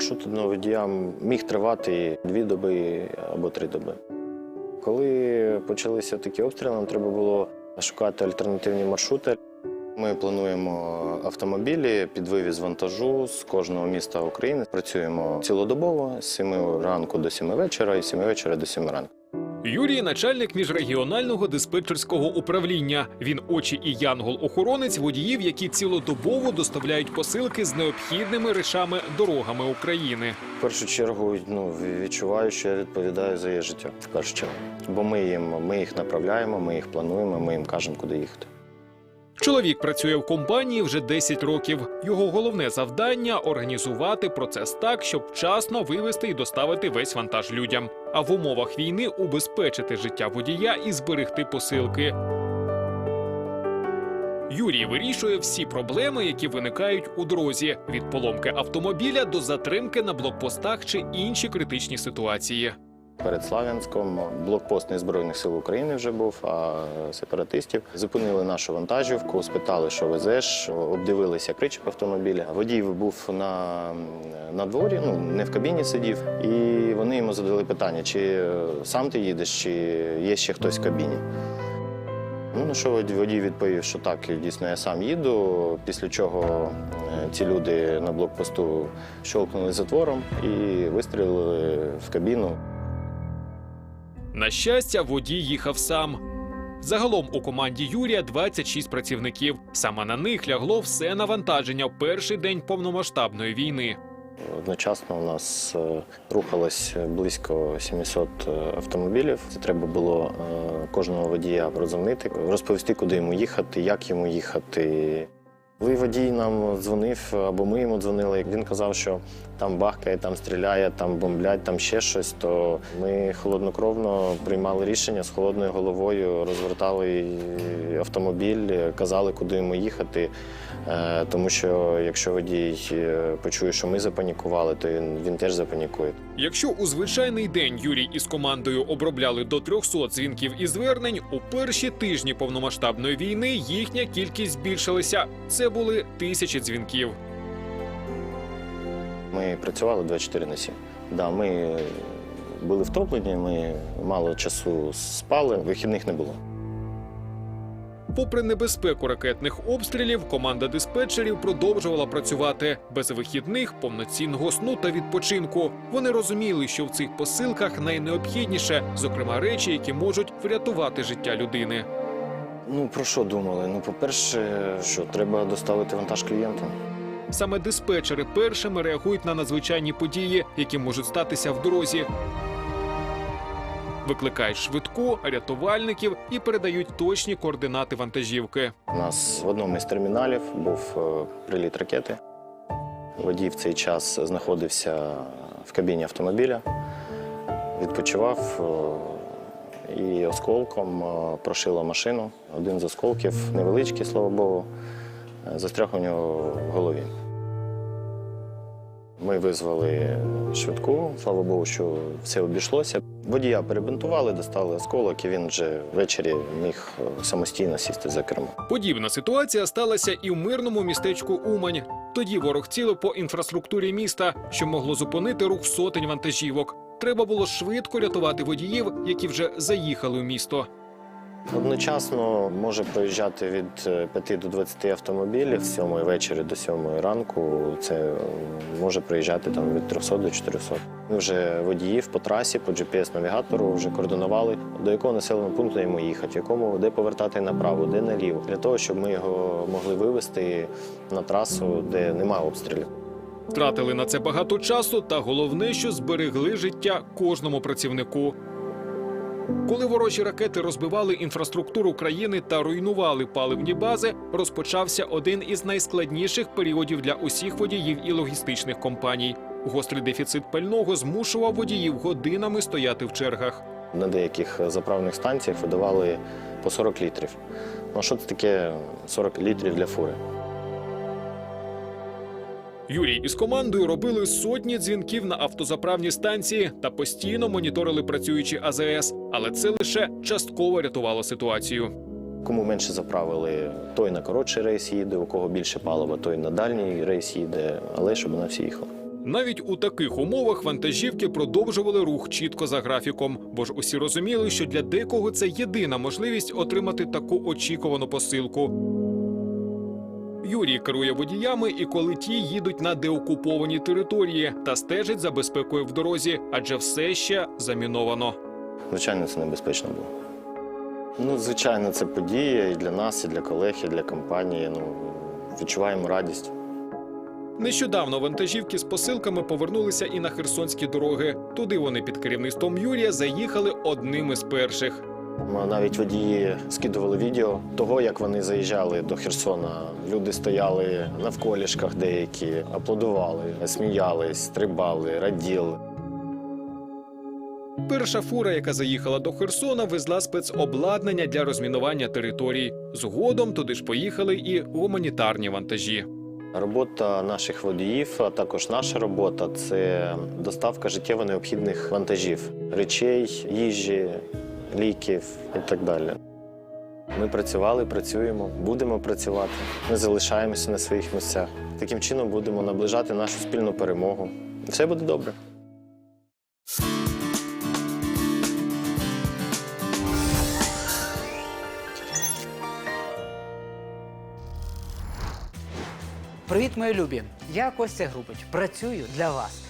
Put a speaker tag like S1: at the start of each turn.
S1: Маршрут одного водія міг тривати дві доби або три доби. Коли почалися такі обстріли, нам треба було шукати альтернативні маршрути. Ми плануємо автомобілі під вивіз вантажу з кожного міста України. Працюємо цілодобово з 7 ранку до 7 вечора і з 7 вечора до 7 ранку.
S2: Юрій начальник міжрегіонального диспетчерського управління. Він очі і янгол-охоронець водіїв, які цілодобово доставляють посилки з необхідними речами дорогами України.
S1: В першу чергу ну, відчуваю, що я відповідаю за її життя. В. Бо ми, їм, ми їх направляємо, ми їх плануємо, ми їм кажемо, куди їхати.
S2: Чоловік працює в компанії вже 10 років. Його головне завдання організувати процес так, щоб вчасно вивезти і доставити весь вантаж людям. А в умовах війни убезпечити життя водія і зберегти посилки. Юрій вирішує всі проблеми, які виникають у дорозі: від поломки автомобіля до затримки на блокпостах чи інші критичні ситуації.
S1: Перед Слав'янськом блокпост не Збройних сил України вже був, а сепаратистів. Зупинили нашу вантажівку, спитали, що везеш, обдивилися причіп автомобіля. Водій був на, на дворі, ну не в кабіні сидів, і вони йому задали питання, чи сам ти їдеш, чи є ще хтось в кабіні. Ну, на що водій відповів, що так, дійсно, я сам їду. Після чого е, ці люди на блокпосту щолкнули затвором і вистрілили в кабіну.
S2: На щастя, водій їхав сам. Загалом у команді Юрія 26 працівників. Саме на них лягло все навантаження в перший день повномасштабної війни.
S1: Одночасно у нас е, рухалось близько 700 автомобілів. Це треба було е, кожного водія розумнити, розповісти, куди йому їхати, як йому їхати. Коли водій нам дзвонив, або ми йому дзвонили, він казав, що там бахкає, там стріляє, там бомблять, там ще щось, то ми холоднокровно приймали рішення з холодною головою, розвертали автомобіль, казали, куди йому їхати. Е, Тому що якщо водій е, почує, що ми запанікували, то він, він теж запанікує.
S2: Якщо у звичайний день Юрій із командою обробляли до 300 дзвінків і звернень, у перші тижні повномасштабної війни їхня кількість збільшилася. Це були тисячі дзвінків.
S1: Ми працювали 24 на 7. Да, ми були втоплені, ми мало часу спали, вихідних не було.
S2: Попри небезпеку ракетних обстрілів, команда диспетчерів продовжувала працювати без вихідних, повноцінного сну та відпочинку. Вони розуміли, що в цих посилках найнеобхідніше, зокрема речі, які можуть врятувати життя людини.
S1: Ну про що думали? Ну, по-перше, що треба доставити вантаж клієнтам.
S2: Саме диспетчери першими реагують на надзвичайні події, які можуть статися в дорозі. Викликають швидку, рятувальників і передають точні координати вантажівки.
S1: У нас в одному із терміналів був е, приліт ракети. Водій в цей час знаходився в кабіні автомобіля, відпочивав е, і осколком е, прошило машину. Один з осколків невеличкий, слава Богу, е, застряг у нього в голові. Ми визвали швидку, слава Богу, що все обійшлося. Водія перебинтували, достали осколок, і він вже ввечері міг е, самостійно сісти за кермо.
S2: Подібна ситуація сталася і в мирному містечку Умань. Тоді ворог цілив по інфраструктурі міста, що могло зупинити рух сотень вантажівок. Треба було швидко рятувати водіїв, які вже заїхали в місто.
S1: Одночасно може проїжджати від 5 до 20 автомобілів з 7 вечора до 7 ранку. Це може проїжджати там від 300 до 400. Ми вже водіїв по трасі, по GPS-навігатору вже координували, до якого населеного пункту йому їхати, якому де повертати направо, де наліво, для того, щоб ми його могли вивезти на трасу, де немає обстрілів.
S2: Втратили на це багато часу, та головне, що зберегли життя кожному працівнику. Коли ворожі ракети розбивали інфраструктуру країни та руйнували паливні бази, розпочався один із найскладніших періодів для усіх водіїв і логістичних компаній. Гострий дефіцит пального змушував водіїв годинами стояти в чергах.
S1: На деяких заправних станціях видавали по 40 літрів. Ну що це таке 40 літрів для фури?
S2: Юрій із командою робили сотні дзвінків на автозаправні станції та постійно моніторили працюючі АЗС, але це лише частково рятувало ситуацію.
S1: Кому менше заправили, той на коротший рейс їде, у кого більше палива, той на дальній рейс їде, але щоб на всі їхали.
S2: Навіть у таких умовах вантажівки продовжували рух чітко за графіком, бо ж усі розуміли, що для декого це єдина можливість отримати таку очікувану посилку. Юрій керує водіями, і коли ті їдуть на деокуповані території та стежить за безпекою в дорозі, адже все ще заміновано.
S1: Звичайно, це небезпечно було. Ну, звичайно, це подія і для нас, і для колег, і для компанії. Ну, відчуваємо радість.
S2: Нещодавно вантажівки з посилками повернулися і на херсонські дороги. Туди вони під керівництвом Юрія заїхали одним із перших.
S1: Навіть водії скидували відео того, як вони заїжджали до Херсона. Люди стояли навколішках деякі, аплодували, сміялись, стрибали, раділи.
S2: Перша фура, яка заїхала до Херсона, везла спецобладнання для розмінування територій. Згодом туди ж поїхали і гуманітарні вантажі.
S1: Робота наших водіїв, а також наша робота це доставка життєво необхідних вантажів, речей, їжі, ліків і так далі. Ми працювали, працюємо, будемо працювати. Ми залишаємося на своїх місцях. Таким чином будемо наближати нашу спільну перемогу. Все буде добре.
S3: Привіт, мої любі! Я Костя Грубич. Працюю для вас.